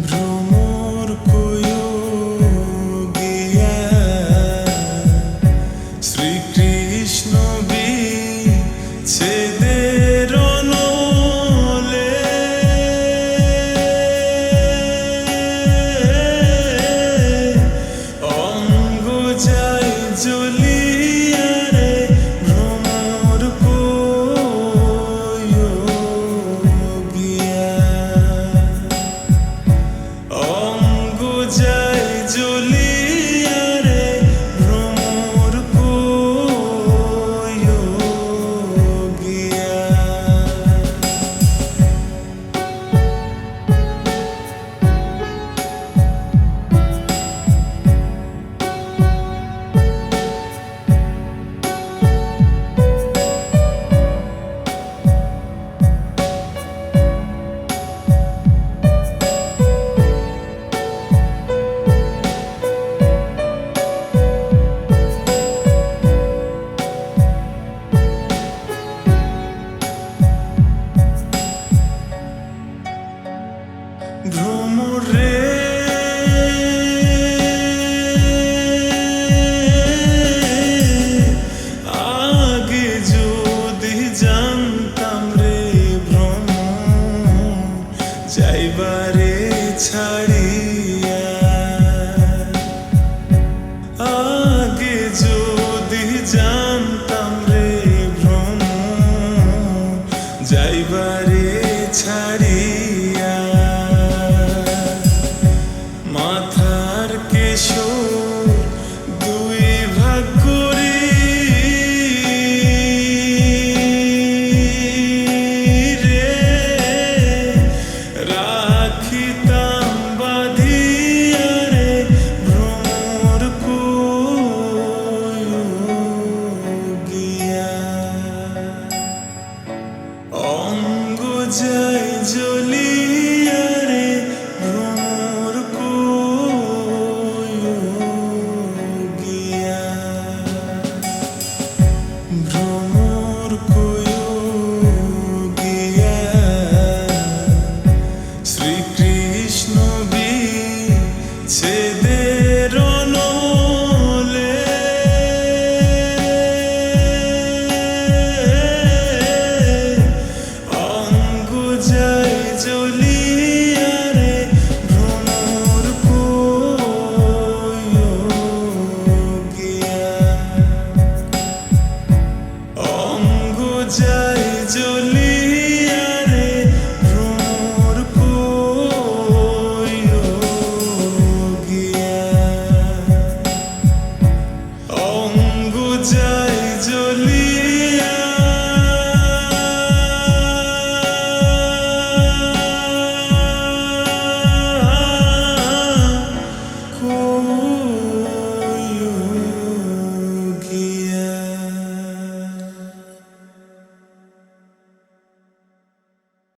Bruno. ভ্রমরে আগে যদি জানতাম রে ভ্রম যাইবারে ছাড়ি